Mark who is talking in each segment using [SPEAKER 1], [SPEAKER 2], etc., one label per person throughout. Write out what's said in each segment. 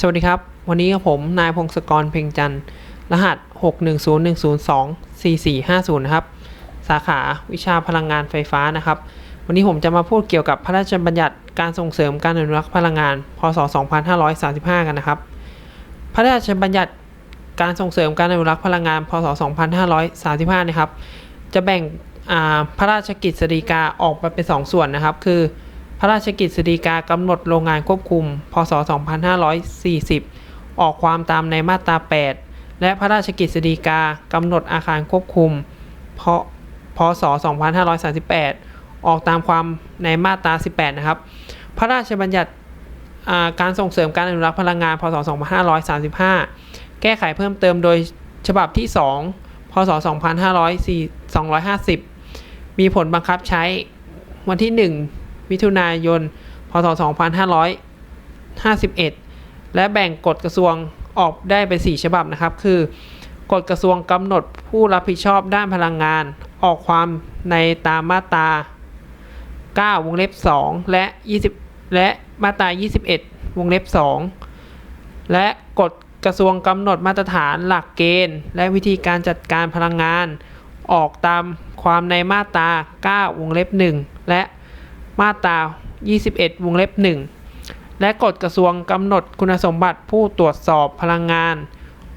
[SPEAKER 1] สวัสดีครับ วันนี้กับผม นายพงศกรเพ่งจันทร์ รหัส 610102450 นะครับ สาขาวิชาพลังงานไฟฟ้านะครับ วันนี้ผมจะมาพูดเกี่ยวกับพระราชบัญญัติการส่งเสริมการอนุรักษ์พลังงาน พศ 2535 กันนะครับ พระราชบัญญัติการส่งเสริมการอนุรักษ์พลังงาน พศ 2535 นะครับ จะแบ่งพระราชกิจสีกาออกมาเป็น 2 ส่วนนะครับ คือ พระราชกิจสีกากำหนดโรงงานควบคุม พศ 2540 ออกความตามในมาตรา 8 และพระราชกิจสีกากำหนดอาคารควบคุม พพศ 2538 ออกตามความในมาตรา 18 นะครับ พระราชบัญญัติการส่งเสริมการอนุรักษ์พลังงาน พศ 2535 แก้ไขเพิ่มเติมโดยฉบับที่ 2 พศ 2550 มีผลบังคับใช้วันที่ 1 มิถุนายน พศ 2551 และแบ่งกฎกระทรวงออกได้เป็น 4 ฉบับนะครับ คือกฎกระทรวงกำหนดผู้รับผิดชอบด้านพลังงาน ออกความในตามมาตรา 9 วงเล็บ 2 และ 20 และมาตรา 21 วงเล็บ 2 และกฎกระทรวงกำหนดมาตรฐานหลักเกณฑ์ และวิธีการจัดการพลังงาน ออกตามความในมาตรา 9 วงเล็บ 1 และ มาตรา 21 วงเล็บ 1 และกฎกระทรวงกำหนดคุณสมบัติผู้ตรวจสอบพลังงาน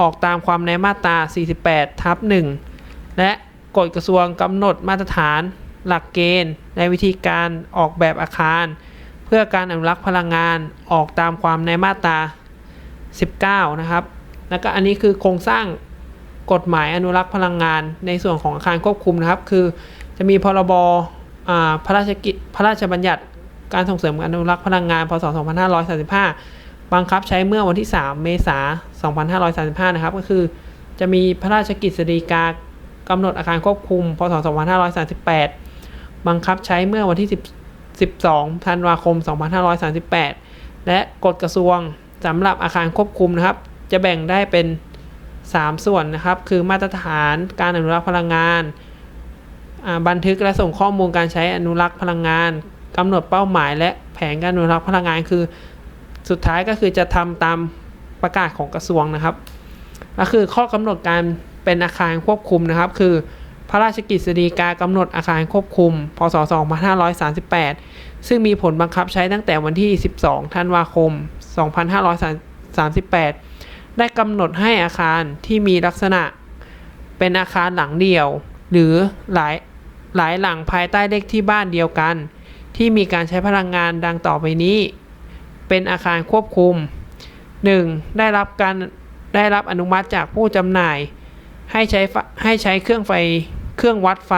[SPEAKER 1] ออกตามความในมาตรา 48 ทับ 1 และกฎกระทรวงกำหนดมาตรฐาน หลักเกณฑ์และวิธีการออกแบบอาคาร เพื่อการอนุรักษ์พลังงานออกตามความในมาตรา 19 นะครับ แล้วก็อันนี้คือโครงสร้างกฎหมายอนุรักษ์พลังงานในส่วนของอาคารควบคุมนะครับ คือจะมีพรบ พระราชกิจพระราชบัญญัติการส่งเสริมการอนุรักษ์พลังงานพศ 2535 บังคับใช้เมื่อวันที่ 3 เมษายน 2535 นะครับ ก็คือจะมีพระราชกิจสีกากำหนดอาคารควบคุม พศ 2538 บังคับใช้เมื่อวันที่10 12 ธันวาคม 2538 และกฎกระทรวงสำหรับอาคารควบคุมนะครับ จะแบ่งได้เป็น 3 ส่วนนะครับ คือมาตรฐานการอนุรักษ์พลังงาน บันทึกและส่งข้อมูลการใช้อนุรักษ์พลังงานกำหนดเป้าหมาย และแผนการอนุรักษ์พลังงานคือ สุดท้ายก็คือจะทำตามประกาศของกระทรวงนะครับก็คือข้อกำหนดการเป็นอาคารควบคุมนะครับ คือพระราชกิจสีกากำหนดอาคารควบคุม พศ 2538 ซึ่งมีผลบังคับใช้ตั้งแต่วันที่ 12 ธันวาคม 2538 ได้กำหนดให้อาคารที่มีลักษณะเป็นอาคารหลังเดียว หรือหลาย หลายหลังภายใต้เลขที่บ้านเดียวกัน ที่มีการใช้พลังงานดังต่อไปนี้ เป็นอาคารควบคุม 1. ได้รับการได้รับอนุมัติจากผู้จำหน่าย ให้ใช้ให้ใช้เครื่องไฟเครื่องวัดไฟ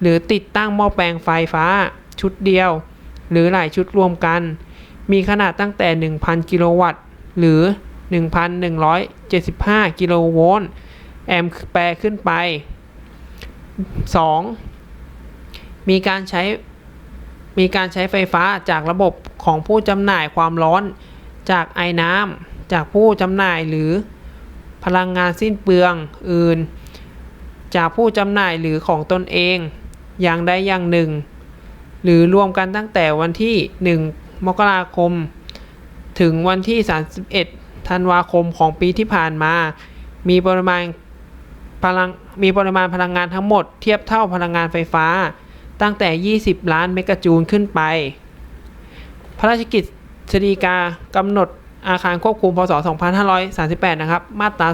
[SPEAKER 1] หรือติดตั้งหม้อแปลงไฟฟ้า ชุดเดียว หรือหลายชุดรวมกัน มีขนาดตั้งแต่ 1,000 กิโลวัตต์ หรือ 1,175 กิโลโวลต์แอมป์แปรขึ้นไป 2. มีการใช้มีการใช้ไฟฟ้าจากระบบของผู้จำหน่ายความร้อน จากไอน้ำจากผู้จำหน่ายหรือพลังงานสิ้นเปลืองอื่น จากผู้จำหน่ายหรือของตนเอง อย่างใดอย่างหนึ่ง หรือรวมกันตั้งแต่วันที่ 1 มกราคม ถึงวันที่ 31 ธันวาคมของปีที่ผ่านมา มีปริมาณพลังมีปริมาณพลังงานทั้งหมดเทียบเท่าพลังงานไฟฟ้า ตั้งแต่ 20 ล้านเมกะจูลขึ้นไป พระราชกิจสีกากำหนดอาคารควบคุมพศ 2538 นะครับ มาตรา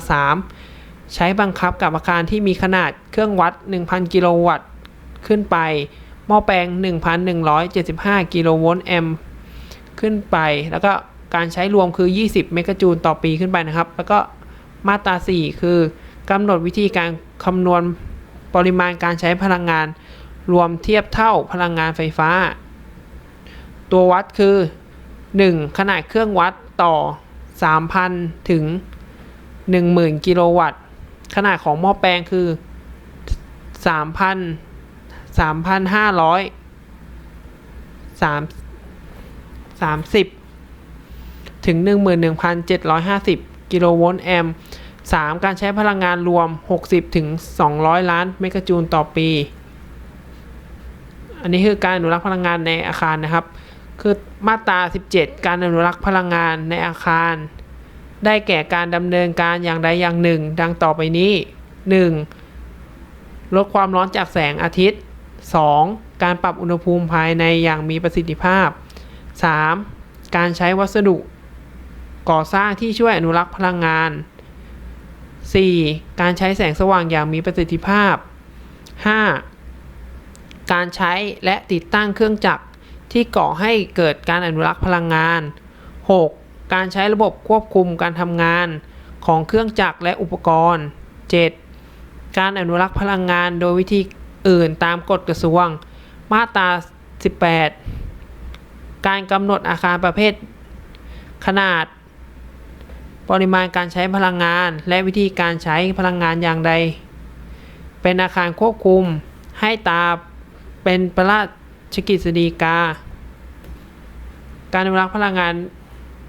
[SPEAKER 1] 3 ใช้บังคับกับอาคารที่มีขนาดเครื่องวัด 1,000 กิโลวัตต์ขึ้นไป หม้อแปลง 1,175 กิโลโวลต์แอมป์ขึ้นไป แล้วก็การใช้รวมคือ 20 เมกะจูลต่อปีขึ้นไปนะครับ แล้วก็มาตรา 4 คือกำหนดวิธีการคำนวณปริมาณการใช้พลังงาน รวมเทียบเท่าพลังงานไฟฟ้า ตัววัดคือ 1. ขนาดเครื่องวัดต่อ 3,000 ถึง 10,000 กิโลวัตต์ ขนาดของหม้อแปลงคือ 3,000 3,500 3 30 ถึง 11,750 กิโลโวลต์แอมป์ 3. การใช้พลังงานรวม 60 ถึง 200 ล้านเมกะจูลต่อปี อันนี้คือการอนุรักษ์พลังงานในอาคารนะครับ คือมาตรา 17 การอนุรักษ์พลังงานในอาคาร ได้แก่การดำเนินการอย่างใดอย่างหนึ่ง ดังต่อไปนี้ 1. ลดความร้อนจากแสงอาทิตย์ 2. การปรับอุณหภูมิภายในอย่างมีประสิทธิภาพ 3. การใช้วัสดุ ก่อสร้างที่ช่วยอนุรักษ์พลังงาน 4. การใช้แสงสว่างอย่างมีประสิทธิภาพ 5. การใช้และติดตั้งเครื่องจักรที่ก่อให้เกิดการอนุรักษ์พลังงาน 6. การใช้ระบบควบคุมการทำงานของเครื่องจักรและอุปกรณ์ 7. การอนุรักษ์พลังงานโดยวิธีอื่นตามกฎกระทรวง มาตรา 18 การกำหนดอาคารประเภท ขนาด ปริมาณการใช้พลังงาน และวิธีการใช้พลังงานอย่างใด เป็นอาคารควบคุมให้ตา เป็นพระราชกิจสีกา การอนุรักษ์พลังงาน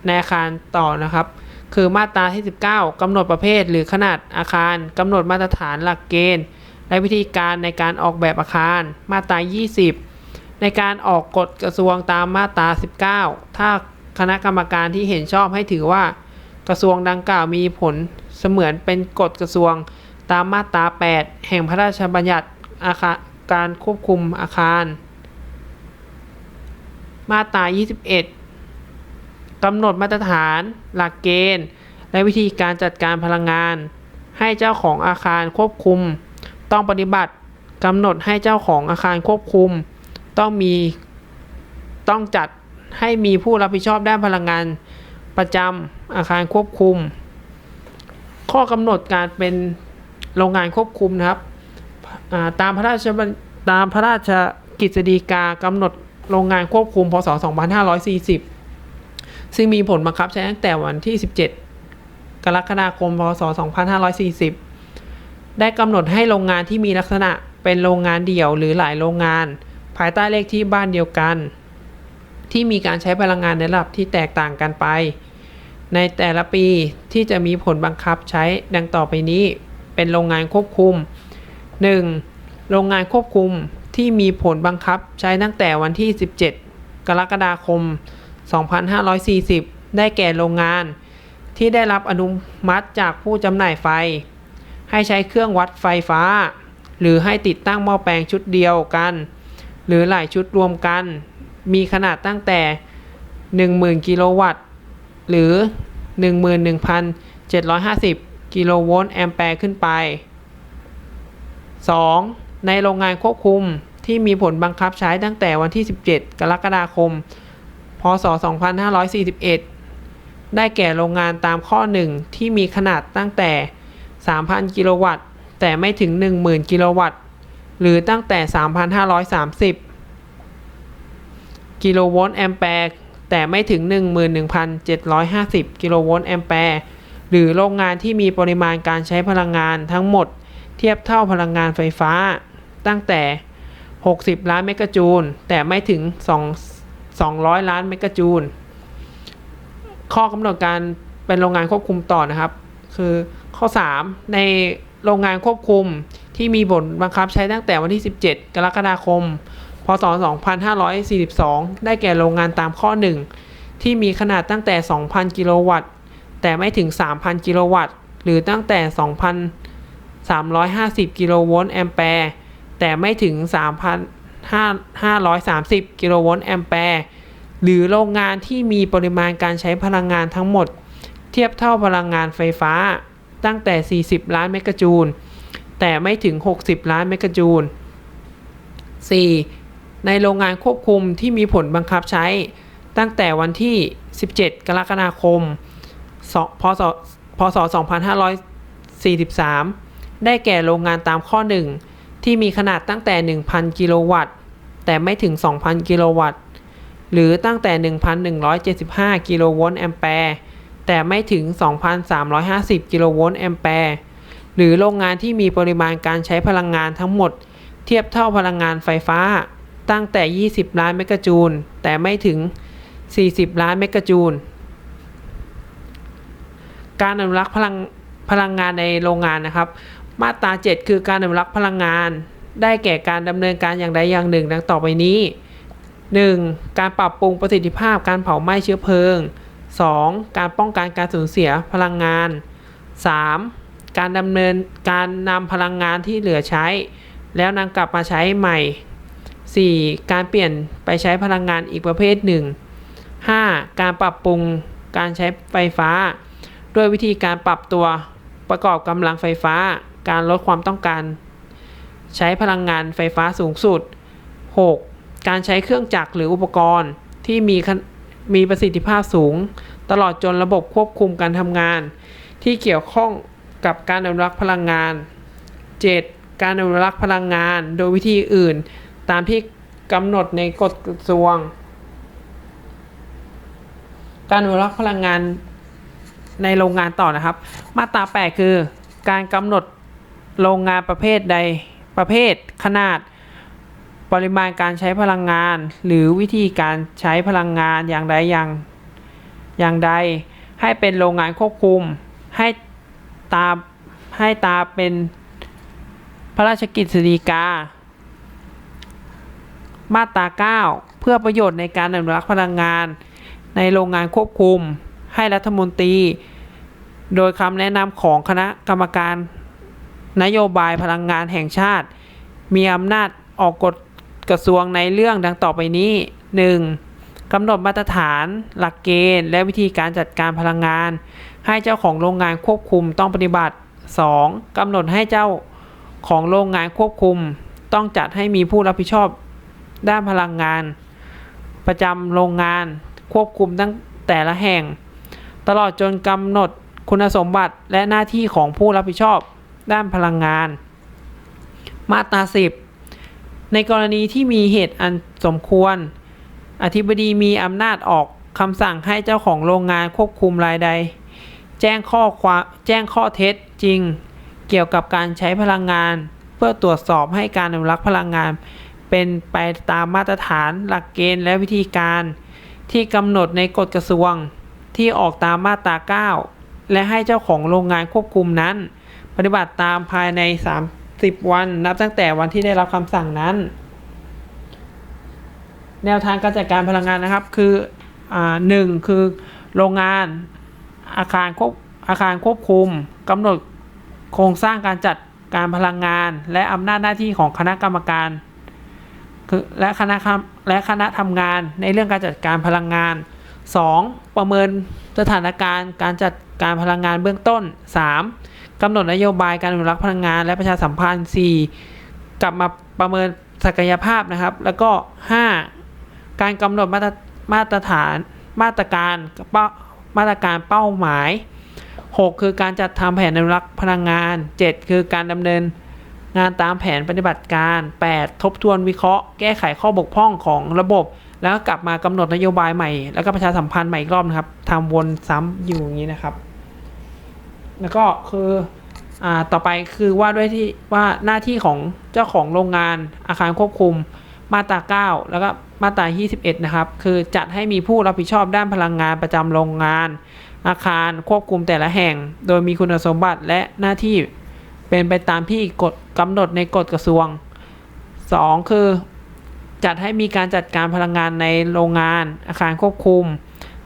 [SPEAKER 1] ในอาคารต่อนะครับ คือมาตราที่ 19กำหนดประเภทหรือขนาดอาคารกำหนดมาตรฐานหลักเกณฑ์ และวิธีการในการออกแบบอาคาร มาตรา 20 ในการออกกฎกระทรวงตามมาตรา 19 ถ้าคณะกรรมการที่เห็นชอบให้ถือว่า กระทรวงดังกล่าวมีผลเสมือนเป็นกฎกระทรวงตามมาตรา 8 แห่งพระราชบัญญัติอาคาร การควบคุมอาคาร มาตรา 21 กำหนดมาตรฐาน หลักเกณฑ์ และวิธีการจัดการพลังงาน ให้เจ้าของอาคารควบคุม ต้องปฏิบัติกำหนดให้เจ้าของอาคารควบคุม ต้องมีต้องจัดให้มีผู้รับผิดชอบด้านพลังงานประจำอาคารควบคุม ข้อกำหนดการเป็นโรงงานควบคุมนะครับ ตามพระราชบัญตามพระราชกิจฎีกากำหนดโรงงานควบคุมพศ 2540 ซึ่งมีผลบังคับใช้ตั้งแต่วันที่ 17 กรกฎาคม พศ 2540 ได้กำหนดให้โรงงานที่มีลักษณะเป็นโรงงานเดี่ยวหรือหลายโรงงาน ภายใต้เลขที่บ้านเดียวกัน ที่มีการใช้พลังงานในระดับที่แตกต่างกันไป ในแต่ละปีที่จะมีผลบังคับใช้ดังต่อไปนี้ เป็นโรงงานควบคุม 1. โรงงานควบคุมที่มีผลบังคับใช้ตั้งแต่วันที่ 17 กรกฎาคม 2540 ได้แก่โรงงาน ที่ได้รับอนุมัติจากผู้จำหน่ายไฟ ให้ใช้เครื่องวัดไฟฟ้า หรือให้ติดตั้งหม้อแปลงชุดเดียวกัน หรือหลายชุดรวมกัน มีขนาดตั้งแต่ 10,000 กิโลวัตต์ หรือ 11,750 กิโลโวลต์แอมแปร์ขึ้นไป 2. ในโรงงานควบคุมที่มีผลบังคับใช้ตั้งแต่วันที่ 17 กรกฎาคม พศ 2541 ได้แก่โรงงานตามข้อ 1 ที่มีขนาดตั้งแต่ 3,000 กิโลวัตต์ แต่ไม่ถึง 10,000 กิโลวัตต์ หรือตั้งแต่ 3,530 กิโลโวลต์แอมแปร์แต่ไม่ถึง 11,750 กิโลโวลต์แอมแปร์หรือโรงงานที่มีปริมาณการใช้พลังงานทั้งหมด เทียบเท่าพลังงานไฟฟ้า ตั้งแต่ 60 ล้านเมกะจูล แต่ไม่ถึง 2 200 ล้านเมกะจูล ข้อกำหนดการเป็นโรงงานควบคุมต่อนะครับ คือข้อ 3 ในโรงงานควบคุมที่มีผลบังคับใช้ตั้งแต่วันที่ 17 กรกฎาคม พศ 2542 ได้แก่โรงงานตามข้อ 1 ที่มีขนาดตั้งแต่ 2,000 กิโลวัตต์ แต่ไม่ถึง 3,000 กิโลวัตต์ หรือตั้งแต่ 2,000 350 กิโลโวลต์แอมแปร์แต่ไม่ถึง 3,530 กิโลโวลต์แอมแปร์หรือโรงงานที่มีปริมาณการใช้พลังงานทั้งหมด เทียบเท่าพลังงานไฟฟ้าตั้งแต่ 40 ล้านเมกะจูล แต่ไม่ถึง 60 ล้านเมกะจูล 4. ในโรงงานควบคุมที่มีผลบังคับใช้ ตั้งแต่วันที่ 17 กรกฎาคม พศพศ2543 ได้แก่โรงงานตามข้อ 1 ที่มีขนาดตั้งแต่ 1,000 กิโลวัตต์ แต่ไม่ถึง 2,000 กิโลวัตต์ หรือตั้งแต่ 1,175 กิโลโวลต์แอมแปร์ แต่ไม่ถึง 2,350 กิโลโวลต์แอมแปร์ หรือโรงงานที่มีปริมาณการใช้พลังงานทั้งหมด เทียบเท่าพลังงานไฟฟ้า ตั้งแต่ 20 ล้านเมกะจูล แต่ไม่ถึง 40 ล้านเมกะจูล การอนุรักษ์พลังพลังงานในโรงงานนะครับ มาตรา 7 คือการอนุรักษ์พลังงาน ได้แก่การดำเนินการอย่างใดอย่างหนึ่ง ดังต่อไปนี้ 1. การปรับปรุงประสิทธิภาพการเผาไหม้เชื้อเพลิง 2. การป้องกันการสูญเสียพลังงาน 3. การดำเนินการนำพลังงานที่เหลือใช้ แล้วนำกลับมาใช้ใหม่ 4. การเปลี่ยนไปใช้พลังงานอีกประเภทหนึ่ง 5. การปรับปรุงการใช้ไฟฟ้า ด้วยวิธีการปรับตัวประกอบกำลังไฟฟ้า การลดความต้องการ ใช้พลังงานไฟฟ้าสูงสุด 6. การใช้เครื่องจักรหรืออุปกรณ์ที่มีมีประสิทธิภาพสูง ตลอดจนระบบควบคุมการทำงาน ที่เกี่ยวข้องกับการอนุรักษ์พลังงาน 7. การอนุรักษ์พลังงานโดยวิธีอื่น ตามที่กำหนดในกฎกระทรวง การอนุรักษ์พลังงานในโรงงานต่อนะครับ มาตรา 8 คือ การกำหนด โรงงานประเภทใดประเภทขนาดปริมาณการใช้พลังงาน หรือวิธีการใช้พลังงานอย่างใดอย่างอย่างใด ให้เป็นโรงงานควบคุม ให้ตาให้ตาเป็นพระราชกิจสีกา มาตรา 9 เพื่อประโยชน์ในการอนุรักษ์พลังงาน ในโรงงานควบคุม ให้รัฐมนตรี โดยคำแนะนำของคณะกรรมการ นโยบายพลังงานแห่งชาติ มีอำนาจออกกฎกระทรวงในเรื่องดังต่อไปนี้ 1. กำหนดมาตรฐาน หลักเกณฑ์ และวิธีการจัดการพลังงาน ให้เจ้าของโรงงานควบคุมต้องปฏิบัติ 2. กำหนดให้เจ้าของโรงงานควบคุม ต้องจัดให้มีผู้รับผิดชอบด้านพลังงาน ประจำโรงงานควบคุมตั้งแต่ละแห่ง ตลอดจนกำหนดคุณสมบัติและหน้าที่ของผู้รับผิดชอบ ด้านพลังงาน มาตรา 10 ในกรณีที่มีเหตุอันสมควร อธิบดีมีอำนาจออกคำสั่งให้เจ้าของโรงงานควบคุมรายใด แจ้งข้อความแจ้งข้อเท็จจริง เกี่ยวกับการใช้พลังงาน เพื่อตรวจสอบให้การอนุรักษ์พลังงาน เป็นไปตามมาตรฐานหลักเกณฑ์และวิธีการ ที่กำหนดในกฎกระทรวงที่ออกตามมาตรา 9 และให้เจ้าของโรงงานควบคุมนั้น ปฏิบัติตามภายใน 30 วัน นับตั้งแต่วันที่ได้รับคำสั่งนั้น แนวทางการจัดการพลังงานนะครับ คืออหนึ่งคือโรงงานอาคารควบอาคารควบคุมกำหนดโครงสร้างการจัดการพลังงาน และอำนาจหน้าที่ของคณะกรรมการคือและคณะและคณะทำงานในเรื่องการจัดการพลังงาน 2. ประเมินสถานการณ์การจัดการพลังงานเบื้องต้น 3. กำหนดนโยบายการอนุรักษ์พลังงาน และประชาสัมพันธ์ 4. กลับมาประเมินศักยภาพนะครับ แล้วก็ 5. การกำหนดมาตรมาตรฐานมาตรการเป้ามาตรการเป้าหมาย 6 คือการจัดทำแผนอนุรักษ์พลังงาน 7 คือการดำเนินงานตามแผนปฏิบัติการ 8 ทบทวนวิเคราะห์ แก้ไขข้อบกพร่องของระบบ แล้วกกลับมากำหนดนโยบายใหม่ แล้วก็ประชาสัมพันธ์ใหม่อีกรอบนะครับทำวนซ้ำอยู่อย่างนี้นะครับ แล้วก็คืออ่าต่อไปคือว่าด้วยที่ว่าหน้าที่ของเจ้าของโรงงานอาคารควบคุมมาตรา 9 แล้วก็มาตรา 21 นะครับ คือจัดให้มีผู้รับผิดชอบด้านพลังงานประจำโรงงาน อาคารควบคุมแต่ละแห่ง โดยมีคุณสมบัติและหน้าที่เป็นไปตามที่กฎกำหนดในกฎกระทรวง 2 คือ จัดให้มีการจัดการพลังงานในโรงงาน อาคารควบคุม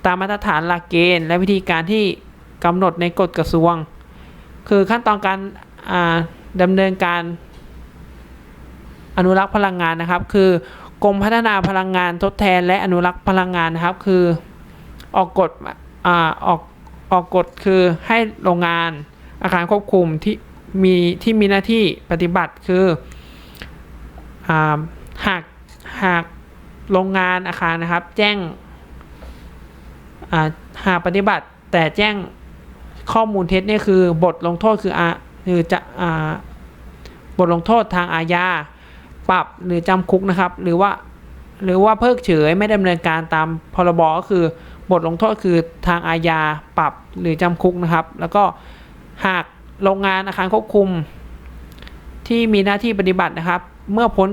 [SPEAKER 1] ตามมาตรฐานหลักเกณฑ์ และวิธีการที่ กำหนดในกฎกระทรวง คือขั้นตอนการอ่าดำเนินการ อนุรักษ์พลังงานนะครับ คือกรมพัฒนาพลังงานทดแทนและอนุรักษ์พลังงานนะครับ คือออกกฎออกออกกฎคือให้โรงงานอาคารควบคุมที่มีที่มีหน้าที่ปฏิบัติคืออหากหากโรงงานอาคารนะครับ แจ้งหากปฏิบัติแต่แจ้ง ข้อมูลเท็จเนี่ยคือบทลงโทษคืออาคือจะอ่าบทลงโทษทางอาญาปรับหรือจำคุกนะครับ หรือว่าหรือว่าเพิกเฉยไม่ดำเนินการตามพรบก็คือบทลงโทษคือทางอาญาปรับหรือจำคุกนะครับ แล้วก็หากโรงงานอาคารควบคุม ที่มีหน้าที่ปฏิบัตินะครับ เมื่อพ้น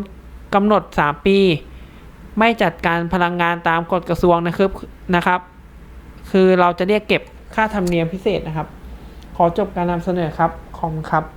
[SPEAKER 1] กำหนด 3 ปี ไม่จัดการพลังงานตามกฎกระทรวงนะครับนะครับ คือเราจะเรียกเก็บ ค่าธรรมเนียมพิเศษนะครับ ขอจบการนำเสนอครับ ขอบคุณครับ